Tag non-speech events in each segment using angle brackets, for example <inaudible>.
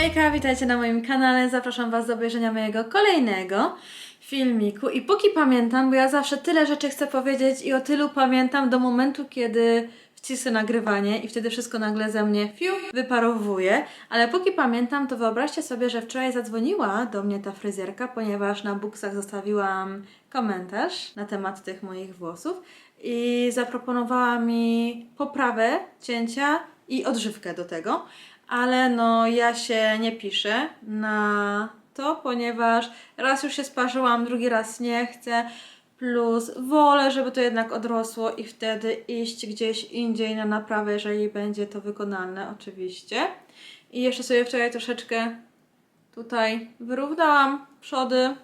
Hejka, witajcie na moim kanale. Zapraszam Was do obejrzenia mojego kolejnego filmiku. I póki pamiętam, bo ja zawsze tyle rzeczy chcę powiedzieć i o tylu pamiętam do momentu, kiedy wcisnę nagrywanie i wtedy wszystko nagle ze mnie fiu, wyparowuje. Ale póki pamiętam, to wyobraźcie sobie, że wczoraj zadzwoniła do mnie ta fryzjerka, ponieważ na buksach zostawiłam komentarz na temat tych moich włosów i zaproponowała mi poprawę cięcia i odżywkę do tego ale no ja się nie piszę na to, ponieważ raz już się sparzyłam, drugi raz nie chcę. Plus wolę, żeby to jednak odrosło i wtedy iść gdzieś indziej na naprawę, jeżeli będzie to wykonalne, oczywiście. I jeszcze sobie wczoraj troszeczkę tutaj wyrównałam przody,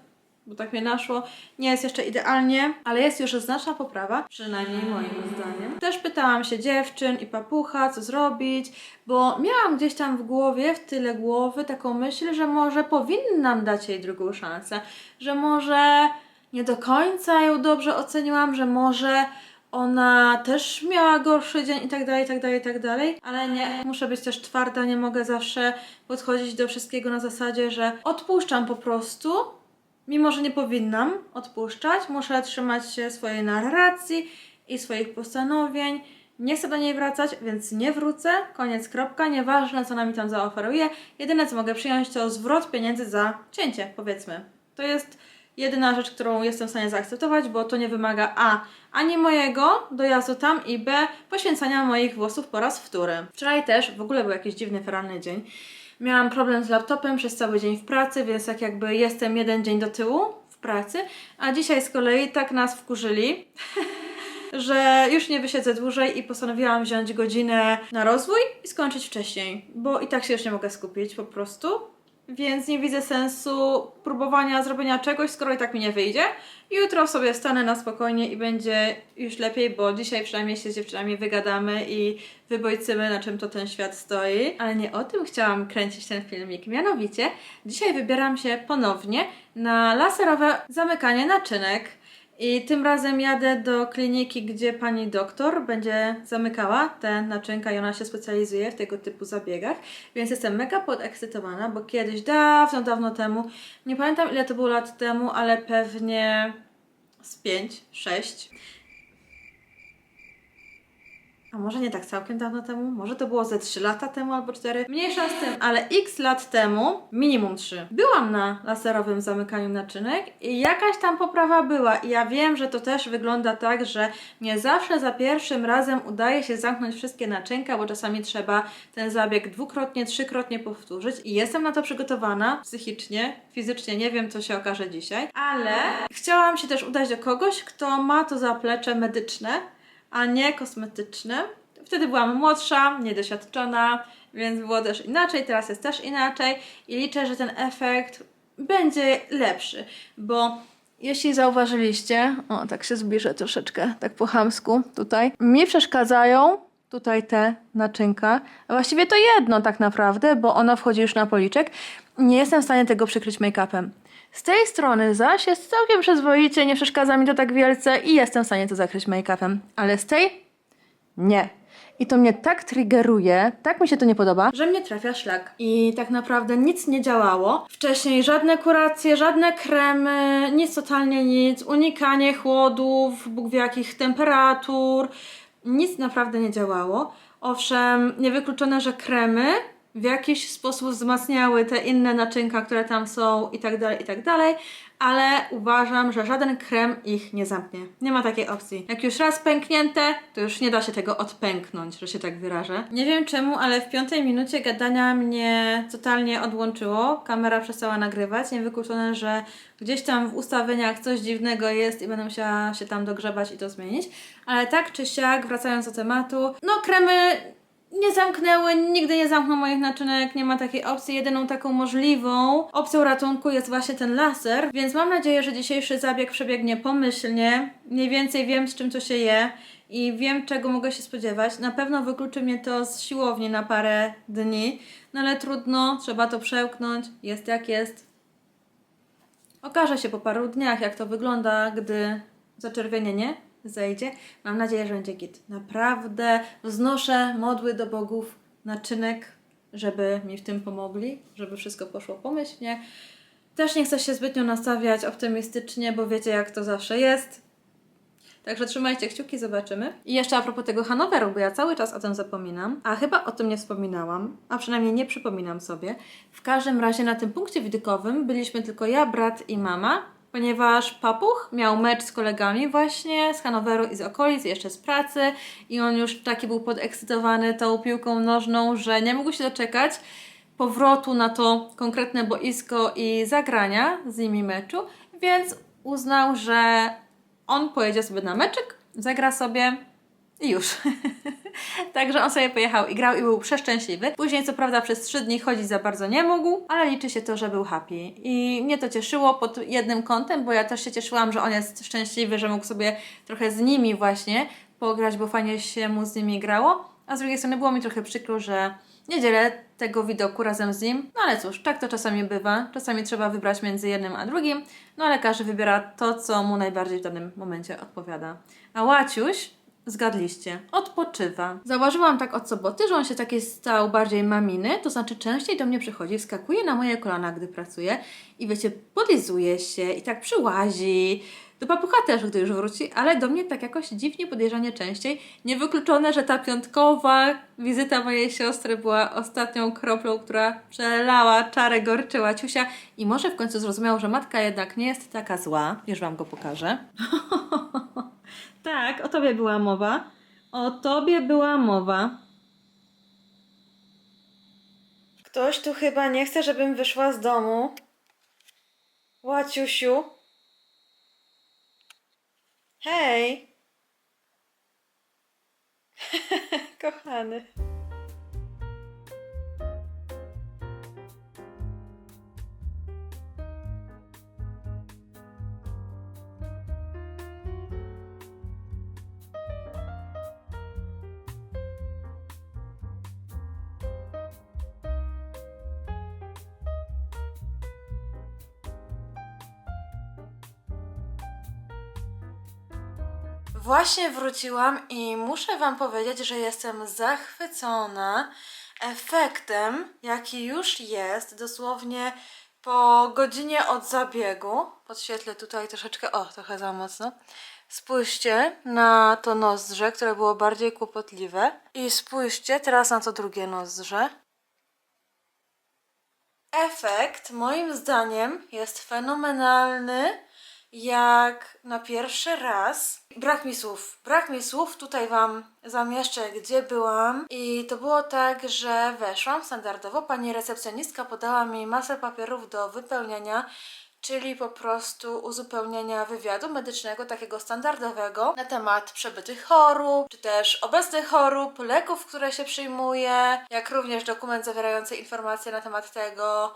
bo tak mnie naszło. Nie jest jeszcze idealnie, ale jest już znaczna poprawa, przynajmniej moim zdaniem. Też pytałam się dziewczyn i papucha, co zrobić, bo miałam gdzieś tam w głowie, w tyle głowy taką myśl, że może powinnam dać jej drugą szansę, że może nie do końca ją dobrze oceniłam, że może ona też miała gorszy dzień i tak dalej, i tak dalej, i tak dalej, ale nie, muszę być też twarda, nie mogę zawsze podchodzić do wszystkiego na zasadzie, że odpuszczam po prostu, mimo że nie powinnam odpuszczać, muszę trzymać się swojej narracji i swoich postanowień. Nie chcę do niej wracać, więc nie wrócę. Koniec, kropka. Nieważne, co ona mi tam zaoferuje. Jedyne, co mogę przyjąć, to zwrot pieniędzy za cięcie, powiedzmy. To jest jedyna rzecz, którą jestem w stanie zaakceptować, bo to nie wymaga A. Ani mojego dojazdu tam i B. Poświęcania moich włosów po raz wtóry. Wczoraj też w ogóle był jakiś dziwny, feralny dzień. Miałam problem z laptopem przez cały dzień w pracy, więc tak jakby jestem jeden dzień do tyłu w pracy, a dzisiaj z kolei tak nas wkurzyli, <laughs> że już nie wysiedzę dłużej i postanowiłam wziąć godzinę na rozwój i skończyć wcześniej, bo i tak się już nie mogę skupić po prostu. Więc nie widzę sensu próbowania zrobienia czegoś, skoro i tak mi nie wyjdzie. Jutro sobie stanę na spokojnie i będzie już lepiej, bo dzisiaj przynajmniej się z dziewczynami wygadamy i wybojcymy, na czym to ten świat stoi. Ale nie o tym chciałam kręcić ten filmik. Mianowicie, dzisiaj wybieram się ponownie na laserowe zamykanie naczynek. I tym razem jadę do kliniki, gdzie pani doktor będzie zamykała te naczynka i ona się specjalizuje w tego typu zabiegach. Więc jestem mega podekscytowana, bo kiedyś, dawno, dawno temu, nie pamiętam ile to było lat temu, ale pewnie z 5, 6. A może nie tak całkiem dawno temu? Może to było ze 3 lata temu albo 4? Mniejsza z tym, ale x lat temu, minimum 3, byłam na laserowym zamykaniu naczynek i jakaś tam poprawa była. I ja wiem, że to też wygląda tak, że nie zawsze za pierwszym razem udaje się zamknąć wszystkie naczynka, bo czasami trzeba ten zabieg dwukrotnie, trzykrotnie powtórzyć. I jestem na to przygotowana psychicznie, fizycznie, nie wiem co się okaże dzisiaj, ale chciałam się też udać do kogoś, kto ma to zaplecze medyczne, a nie kosmetyczne. Wtedy byłam młodsza, niedoświadczona, więc było też inaczej, teraz jest też inaczej i liczę, że ten efekt będzie lepszy, bo jeśli zauważyliście, o tak się zbliżę troszeczkę, tak po chamsku tutaj, mi przeszkadzają tutaj te naczynka, właściwie to jedno tak naprawdę, bo ono wchodzi już na policzek. Nie jestem w stanie tego przykryć make-upem. Z tej strony zaś jest całkiem przyzwoicie, nie przeszkadza mi to tak wielce i jestem w stanie to zakryć make-upem. Ale z tej? Nie. I to mnie tak triggeruje, tak mi się to nie podoba, że mnie trafia szlak. I tak naprawdę nic nie działało. Wcześniej żadne kuracje, żadne kremy, nic totalnie nic, unikanie chłodów, Bóg wie jakich temperatur. Nic naprawdę nie działało. Owszem, niewykluczone, że kremy w jakiś sposób wzmacniały te inne naczynka, które tam są i tak dalej, i tak dalej, ale uważam, że żaden krem ich nie zamknie. Nie ma takiej opcji. Jak już raz pęknięte, to już nie da się tego odpęknąć, że się tak wyrażę. Nie wiem czemu, ale w piątej minucie gadania mnie totalnie odłączyło. Kamera przestała nagrywać. Niewykluczone, że gdzieś tam w ustawieniach coś dziwnego jest i będę musiała się tam dogrzebać i to zmienić. Ale tak czy siak, wracając do tematu, no kremy nie zamknęły, nigdy nie zamkną moich naczynek, nie ma takiej opcji. Jedyną taką możliwą opcją ratunku jest właśnie ten laser, więc mam nadzieję, że dzisiejszy zabieg przebiegnie pomyślnie. Mniej więcej wiem, z czym to się je i wiem, czego mogę się spodziewać. Na pewno wykluczy mnie to z siłowni na parę dni, no ale trudno, trzeba to przełknąć, jest jak jest. Okaże się po paru dniach, jak to wygląda, gdy zaczerwienienie zejdzie. Mam nadzieję, że będzie git. Naprawdę wznoszę modły do bogów naczynek, żeby mi w tym pomogli, żeby wszystko poszło pomyślnie. Też nie chcę się zbytnio nastawiać optymistycznie, bo wiecie jak to zawsze jest. Także trzymajcie kciuki, zobaczymy. I jeszcze a propos tego Hanoweru, bo ja cały czas o tym zapominam, a chyba o tym nie wspominałam, a przynajmniej nie przypominam sobie. W każdym razie na tym punkcie widokowym byliśmy tylko ja, brat i mama, ponieważ papuch miał mecz z kolegami właśnie z Hanoweru i z okolic, jeszcze z pracy i on już taki był podekscytowany tą piłką nożną, że nie mógł się doczekać powrotu na to konkretne boisko i zagrania z nimi meczu, więc uznał, że on pojedzie sobie na meczek, zagra sobie i już. <laughs> Także on sobie pojechał i grał i był przeszczęśliwy. Później, co prawda, przez trzy dni chodzić za bardzo nie mógł, ale liczy się to, że był happy. I mnie to cieszyło pod jednym kątem, bo ja też się cieszyłam, że on jest szczęśliwy, że mógł sobie trochę z nimi właśnie pograć, bo fajnie się mu z nimi grało. A z drugiej strony było mi trochę przykro, że nie dzielę tego widoku razem z nim. No ale cóż, tak to czasami bywa. Czasami trzeba wybrać między jednym a drugim. No ale każdy wybiera to, co mu najbardziej w danym momencie odpowiada. A Łaciuś, zgadliście, odpoczywa. Zauważyłam tak od soboty, że on się taki stał bardziej maminy, to znaczy częściej do mnie przychodzi, wskakuje na moje kolana, gdy pracuje i wiecie, podlizuje się i tak przyłazi. Do papucha też, gdy już wróci, ale do mnie tak jakoś dziwnie podejrzanie częściej. Niewykluczone, że ta piątkowa wizyta mojej siostry była ostatnią kroplą, która przelała czarę gorczyła ciusia i może w końcu zrozumiał, że matka jednak nie jest taka zła. Już Wam go pokażę. <laughs> tak, o Tobie była mowa. O Tobie była mowa. Ktoś tu chyba nie chce, żebym wyszła z domu. Łaciusiu. Hej! <laughs> Kochany. Właśnie wróciłam i muszę Wam powiedzieć, że jestem zachwycona efektem, jaki już jest dosłownie po godzinie od zabiegu. Podświetlę tutaj troszeczkę, o, trochę za mocno. Spójrzcie na to nozdrze, które było bardziej kłopotliwe. I spójrzcie teraz na to drugie nozdrze. Efekt moim zdaniem jest fenomenalny jak na pierwszy raz. Brak mi słów, brak mi słów. Tutaj Wam zamieszczę, gdzie byłam. I to było tak, że weszłam standardowo. Pani recepcjonistka podała mi masę papierów do wypełnienia. Czyli po prostu uzupełnienia wywiadu medycznego, takiego standardowego, na temat przebytych chorób, czy też obecnych chorób, leków, które się przyjmuje, jak również dokument zawierający informacje na temat tego,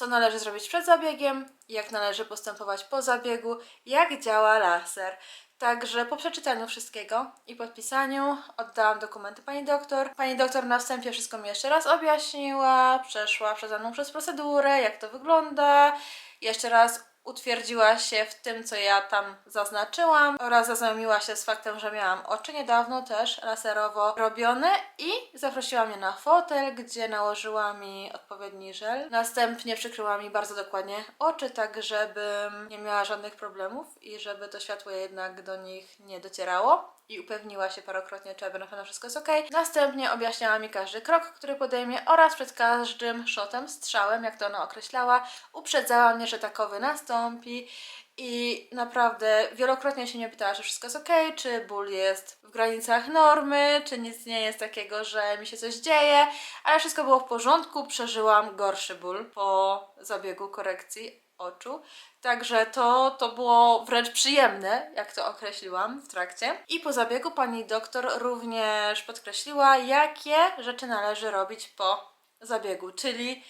co należy zrobić przed zabiegiem, jak należy postępować po zabiegu, jak działa laser. Także po przeczytaniu wszystkiego i podpisaniu oddałam dokumenty pani doktor. Pani doktor na wstępie wszystko mi jeszcze raz objaśniła, przeszła przeze mną przez procedurę, jak to wygląda. Jeszcze raz utwierdziła się w tym, co ja tam zaznaczyłam oraz zaznajomiła się z faktem, że miałam oczy niedawno też laserowo robione i zaprosiła mnie na fotel, gdzie nałożyła mi odpowiedni żel. Następnie przykryła mi bardzo dokładnie oczy, tak żebym nie miała żadnych problemów i żeby to światło jednak do nich nie docierało i upewniła się parokrotnie, czy aby na pewno wszystko jest ok. Następnie objaśniała mi każdy krok, który podejmie oraz przed każdym shotem, strzałem, jak to ona określała, uprzedzała mnie, że takowy nastąpi i naprawdę wielokrotnie się mnie pytała, czy wszystko jest ok, czy ból jest w granicach normy, czy nic nie jest takiego, że mi się coś dzieje, ale wszystko było w porządku, przeżyłam gorszy ból po zabiegu korekcji oczu. Także to, to było wręcz przyjemne, jak to określiłam w trakcie. I po zabiegu pani doktor również podkreśliła, jakie rzeczy należy robić po zabiegu, czyli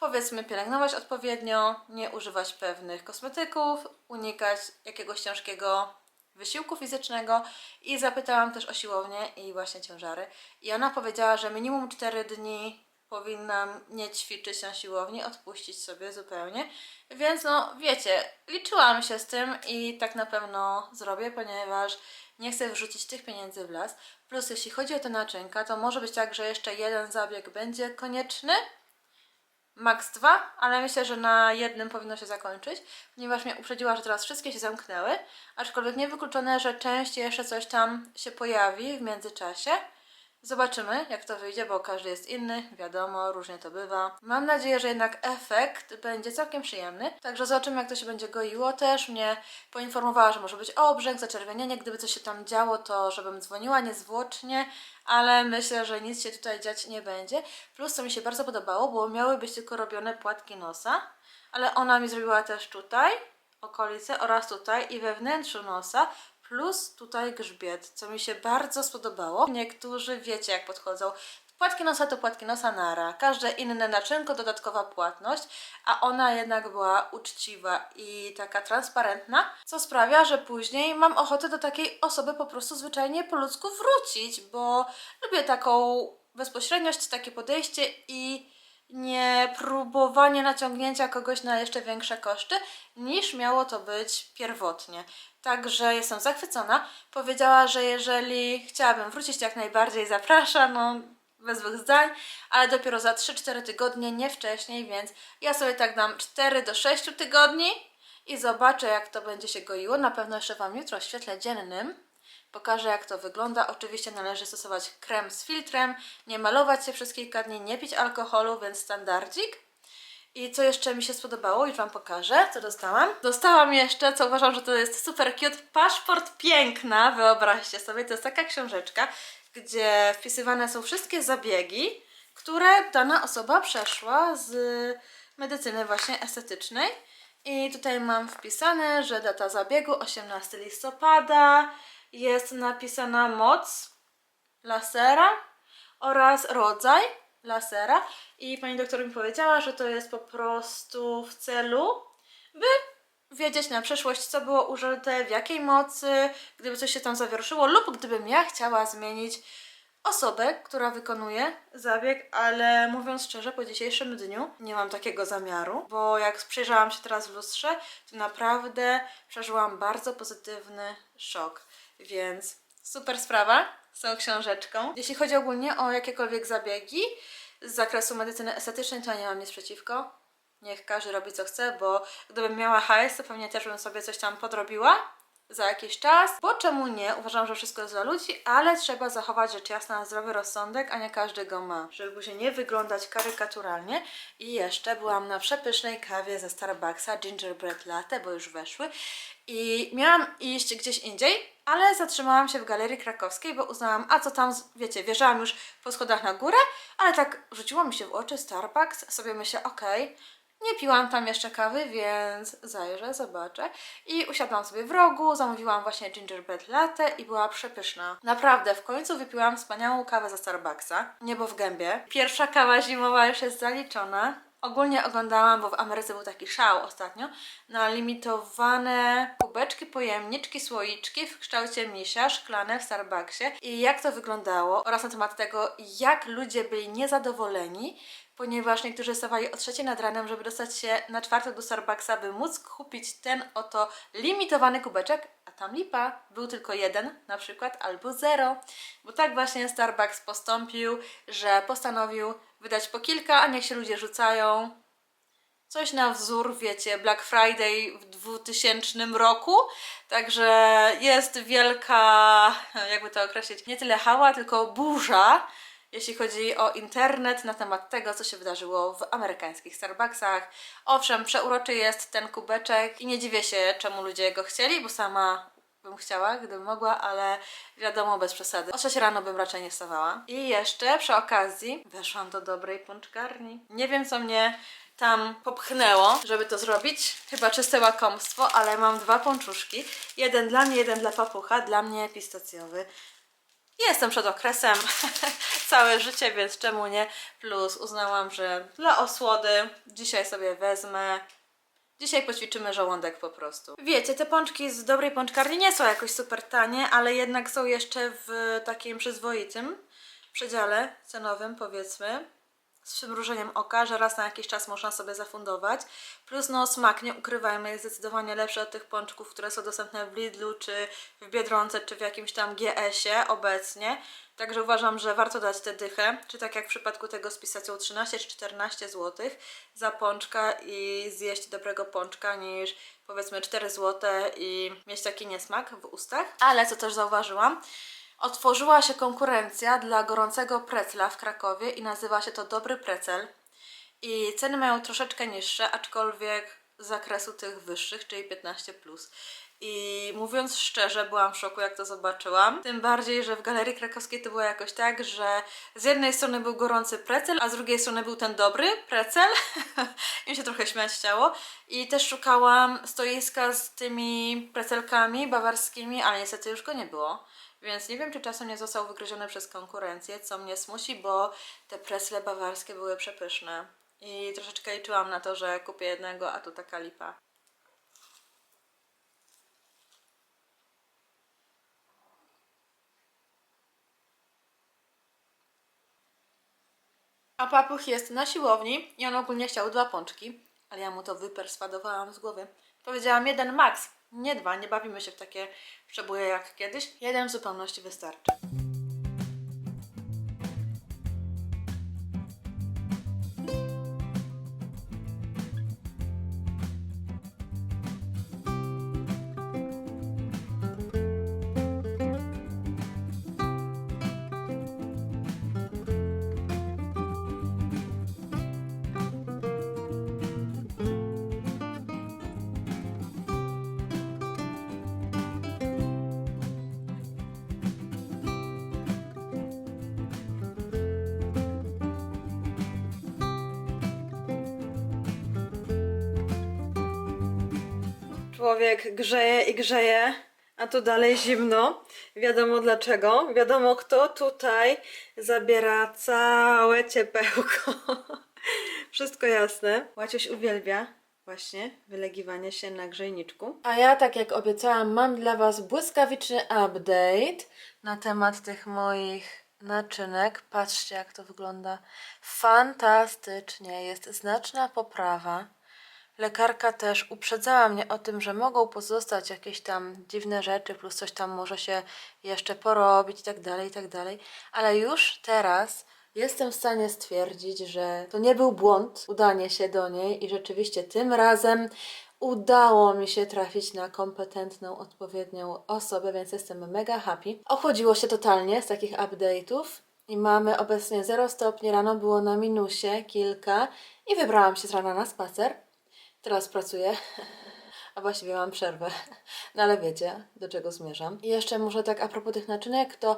powiedzmy pielęgnować odpowiednio, nie używać pewnych kosmetyków, unikać jakiegoś ciężkiego wysiłku fizycznego i zapytałam też o siłownię i właśnie ciężary. I ona powiedziała, że minimum 4 dni powinnam nie ćwiczyć na siłowni, odpuścić sobie zupełnie. Więc no, wiecie, liczyłam się z tym i tak na pewno zrobię, ponieważ nie chcę wrzucić tych pieniędzy w las. Plus, jeśli chodzi o te naczynka, to może być tak, że jeszcze jeden zabieg będzie konieczny, max dwa, ale myślę, że na jednym powinno się zakończyć, ponieważ mnie uprzedziła, że teraz wszystkie się zamknęły, aczkolwiek niewykluczone, że część jeszcze coś tam się pojawi w międzyczasie. Zobaczymy, jak to wyjdzie, bo każdy jest inny, wiadomo, różnie to bywa. Mam nadzieję, że jednak efekt będzie całkiem przyjemny, także zobaczymy, jak to się będzie goiło. Też mnie poinformowała, że może być obrzęk, zaczerwienienie, gdyby coś się tam działo, to żebym dzwoniła niezwłocznie, ale myślę, że nic się tutaj dziać nie będzie. Plus, co mi się bardzo podobało, bo miały być tylko robione płatki nosa, ale ona mi zrobiła też tutaj, okolice oraz tutaj i we wnętrzu nosa, plus tutaj grzbiet, co mi się bardzo spodobało. Niektórzy wiecie jak podchodzą. Płatki nosa to płatki nosa nara. Każde inne naczynko dodatkowa płatność, a ona jednak była uczciwa i taka transparentna, co sprawia, że później mam ochotę do takiej osoby po prostu zwyczajnie po ludzku wrócić, bo lubię taką bezpośredniość, takie podejście i nie próbowanie naciągnięcia kogoś na jeszcze większe koszty, niż miało to być pierwotnie. Także jestem zachwycona. Powiedziała, że jeżeli chciałabym wrócić, jak najbardziej zaprasza, no bez złych zdań, ale dopiero za 3-4 tygodnie, nie wcześniej, więc ja sobie tak dam 4 do 6 tygodni i zobaczę jak to będzie się goiło. Na pewno jeszcze Wam jutro w świetle dziennym Pokażę jak to wygląda. Oczywiście należy stosować krem z filtrem, nie malować się przez kilka dni, nie pić alkoholu, więc standardzik. I co jeszcze mi się spodobało, już Wam pokażę, co dostałam. Dostałam jeszcze, co uważam, że to jest super cute, paszport piękna, wyobraźcie sobie, to jest taka książeczka, gdzie wpisywane są wszystkie zabiegi, które dana osoba przeszła z medycyny właśnie estetycznej. I tutaj mam wpisane, że data zabiegu 18 listopada, jest napisana moc lasera oraz rodzaj lasera. I pani doktor mi powiedziała, że to jest po prostu w celu, by wiedzieć na przyszłość, co było użyte, w jakiej mocy, gdyby coś się tam zawieruszyło lub gdybym ja chciała zmienić osobę, która wykonuje zabieg, ale mówiąc szczerze, po dzisiejszym dniu nie mam takiego zamiaru, bo jak przejrzałam się teraz w lustrze, to naprawdę przeżyłam bardzo pozytywny szok, więc super sprawa z tą książeczką. Jeśli chodzi ogólnie o jakiekolwiek zabiegi z zakresu medycyny estetycznej, to nie mam nic przeciwko. Niech każdy robi co chce, bo gdybym miała hajs, to pewnie też bym sobie coś tam podrobiła za jakiś czas, bo czemu nie? Uważam, że wszystko jest dla ludzi, ale trzeba zachować rzecz jasna zdrowy rozsądek, a nie każdy go ma, żeby później nie wyglądać karykaturalnie. I jeszcze byłam na przepysznej kawie ze Starbucksa, gingerbread latte, bo już weszły i miałam iść gdzieś indziej, ale zatrzymałam się w Galerii Krakowskiej, bo uznałam, a co tam, wiecie, wjeżdżałam już po schodach na górę, ale tak rzuciło mi się w oczy Starbucks, sobie myślę, okej, nie piłam tam jeszcze kawy, więc zajrzę, zobaczę. I usiadłam sobie w rogu, zamówiłam właśnie gingerbread latte i była przepyszna. Naprawdę, w końcu wypiłam wspaniałą kawę ze Starbucksa. Niebo w gębie. Pierwsza kawa zimowa już jest zaliczona. Ogólnie oglądałam, bo w Ameryce był taki szał ostatnio, na limitowane kubeczki, pojemniczki, słoiczki w kształcie misia, szklane w Starbucksie i jak to wyglądało oraz na temat tego, jak ludzie byli niezadowoleni, ponieważ niektórzy stawali o trzeciej nad ranem, żeby dostać się na czwartek do Starbucksa, by móc kupić ten oto limitowany kubeczek, a tam lipa, był tylko jeden na przykład, albo zero, bo tak właśnie Starbucks postąpił, że postanowił wydać po kilka, a niech się ludzie rzucają. Coś na wzór, wiecie, Black Friday w 2000 roku. Także jest wielka, jakby to określić, nie tyle hała, tylko burza, jeśli chodzi o internet na temat tego, co się wydarzyło w amerykańskich Starbucksach. Owszem, przeuroczy jest ten kubeczek i nie dziwię się, czemu ludzie go chcieli, bo sama bym chciała, gdybym mogła, ale wiadomo, bez przesady. O 6 rano bym raczej nie stawała. I jeszcze przy okazji weszłam do dobrej pączkarni. Nie wiem, co mnie tam popchnęło, żeby to zrobić. Chyba czyste łakomstwo, ale mam dwa pączuszki. Jeden dla mnie, jeden dla papucha. Dla mnie pistacjowy. Jestem przed okresem <laughs> całe życie, więc czemu nie? Plus uznałam, że dla osłody dzisiaj sobie wezmę. Dzisiaj poćwiczymy żołądek po prostu. Wiecie, te pączki z dobrej pączkarni nie są jakoś super tanie, ale jednak są jeszcze w takim przyzwoitym przedziale cenowym, powiedzmy. Z przymrużeniem oka, że raz na jakiś czas można sobie zafundować. Plus no smak, nie ukrywajmy, jest zdecydowanie lepszy od tych pączków, które są dostępne w Lidlu, czy w Biedronce, czy w jakimś tam GS-ie obecnie. Także uważam, że warto dać tę dychę, czy tak jak w przypadku tego z pisacją 13 czy 14 zł za pączka i zjeść dobrego pączka niż powiedzmy 4 zł i mieć taki niesmak w ustach. Ale co też zauważyłam, otworzyła się konkurencja dla gorącego precla w Krakowie i nazywa się to Dobry Precel. I ceny mają troszeczkę niższe, aczkolwiek z zakresu tych wyższych, czyli 15. I mówiąc szczerze, byłam w szoku, jak to zobaczyłam. Tym bardziej, że w galerii krakowskiej to było jakoś tak, że z jednej strony był gorący precel, a z drugiej strony był ten dobry precel. <laughs> I mi się trochę śmiać chciało. I też szukałam stoiska z tymi precelkami bawarskimi, ale niestety już go nie było. Więc nie wiem, czy czasem nie został wygryziony przez konkurencję, co mnie smuci, bo te presle bawarskie były przepyszne. I troszeczkę liczyłam na to, że kupię jednego, a tu taka lipa. A papuch jest na siłowni i on ogólnie chciał dwa pączki, ale ja mu to wyperswadowałam z głowy. Powiedziałam jeden max, nie dwa, nie bawimy się w takie przeboje jak kiedyś. Jeden w zupełności wystarczy. Człowiek grzeje i grzeje, a tu dalej zimno. Wiadomo dlaczego. Wiadomo kto tutaj zabiera całe ciepełko. <laughs> Wszystko jasne. Łaciuś uwielbia właśnie wylegiwanie się na grzejniczku. A ja, tak jak obiecałam, mam dla Was błyskawiczny update na temat tych moich naczynek. Patrzcie, jak to wygląda. Fantastycznie. Jest znaczna poprawa. Lekarka też uprzedzała mnie o tym, że mogą pozostać jakieś tam dziwne rzeczy, plus coś tam może się jeszcze porobić i tak dalej, i tak dalej. Ale już teraz jestem w stanie stwierdzić, że to nie był błąd udanie się do niej i rzeczywiście tym razem udało mi się trafić na kompetentną, odpowiednią osobę, więc jestem mega happy. Ochłodziło się totalnie z takich update'ów. I mamy obecnie 0 stopni, rano było na minusie kilka i wybrałam się z rana na spacer. Teraz pracuję, a właściwie mam przerwę. No ale wiecie, do czego zmierzam. I jeszcze może tak a propos tych naczynek, to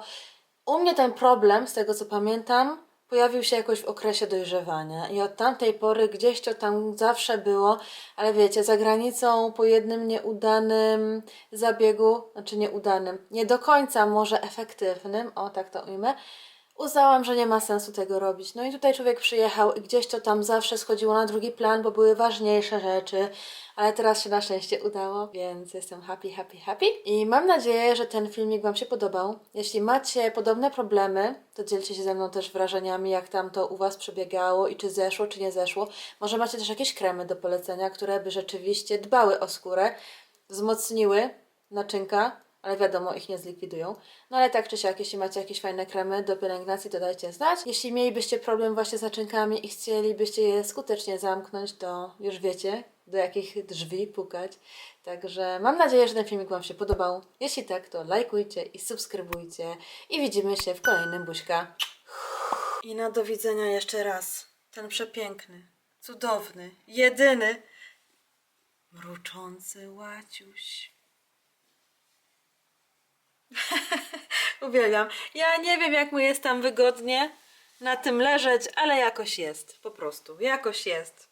u mnie ten problem, z tego co pamiętam, pojawił się jakoś w okresie dojrzewania. I od tamtej pory gdzieś to tam zawsze było, ale wiecie, za granicą po jednym nieudanym zabiegu, znaczy nieudanym, nie do końca może efektywnym, o tak to ujmę, uznałam, że nie ma sensu tego robić. No i tutaj człowiek przyjechał i gdzieś to tam zawsze schodziło na drugi plan, bo były ważniejsze rzeczy, ale teraz się na szczęście udało, więc jestem happy, happy, happy. I mam nadzieję, że ten filmik Wam się podobał. Jeśli macie podobne problemy, to dzielcie się ze mną też wrażeniami, jak tam to u Was przebiegało i czy zeszło, czy nie zeszło. Może macie też jakieś kremy do polecenia, które by rzeczywiście dbały o skórę, wzmocniły naczynka, ale wiadomo, ich nie zlikwidują. No ale tak czy siak, jeśli macie jakieś fajne kremy do pielęgnacji, to dajcie znać. Jeśli mielibyście problem właśnie z naczynkami i chcielibyście je skutecznie zamknąć, to już wiecie, do jakich drzwi pukać. Także mam nadzieję, że ten filmik Wam się podobał. Jeśli tak, to lajkujcie i subskrybujcie. I widzimy się w kolejnym buźka. I na do widzenia jeszcze raz. Ten przepiękny, cudowny, jedyny, mruczący łaciuś. <laughs> Uwielbiam. Ja nie wiem, jak mu jest tam wygodnie na tym leżeć, ale jakoś jest. Po prostu. Jakoś jest.